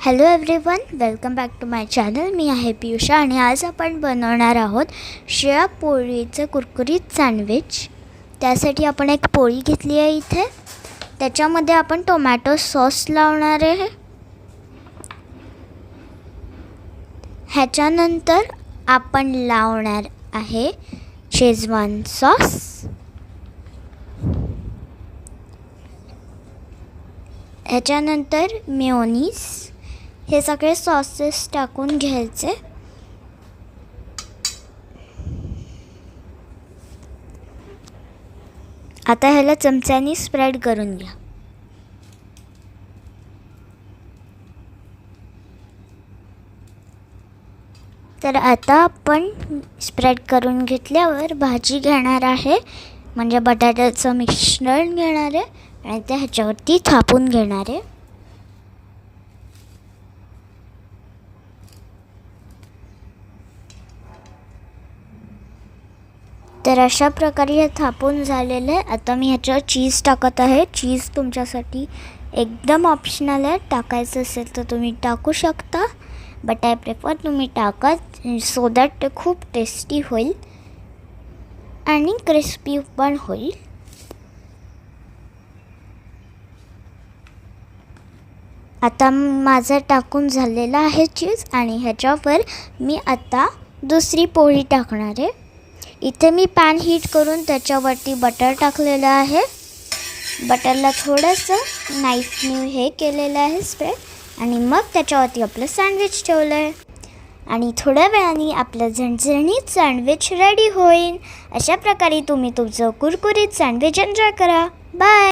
Hello everyone welcome back to my channel मी आहे पियुषा आणि आज आपण बनवणार आहोत शिळा पोळीचं कुरकुरीत सँडविच त्यासाठी आपण एक पोळी घेतली आहे इथे. त्याच्यामध्ये आपण टोमॅटो सॉस लावणार आहे. ह्याच्यानंतर आपण लावणार आहे शेजवान सॉस ह्याच्यानंतर मेओनीस हे सगळे सॉसेस टाकून घ्यायचे. आता ह्याला चमच्यानी स्प्रेड करून घ्या. तर आता आपण स्प्रेड करून घेतल्यावर भाजी घेणार आहे. म्हणजे बटाट्याचं मिश्रण घेणार आहे आणि ते ह्याच्यावरती थापून घेणार आहे. तर अशा प्रकारे हे थापून झालेलं आहे. आता मी ह्याच्यावर चीज टाकत आहे. चीज तुमच्यासाठी एकदम ऑप्शनल आहे. टाकायचं असेल तर तुम्ही टाकू शकता. बट आय प्रेफर तुम्ही टाका. सो दॅट ते खूप टेस्टी होईल. आणि क्रिस्पी पण होईल. आता माझं टाकून झालेलं आहे चीज आणि ह्याच्यावर मी आता दुसरी पोळी टाकणार आहे. इथे मी पॅन हीट करून त्याच्यावरती बटर टाकलेलं आहे. बटरला थोडंसं नाईफने हे केलेलं आहे स्प्रेड आणि मग त्याच्यावरती आपलं सँडविच ठेवलं आहे आणि थोड्या वेळाने आपलं झणझणीत सँडविच रेडी होईल. अशा प्रकारे तुम्ही तुमचं कुरकुरीत सँडविच एन्जॉय करा. बाय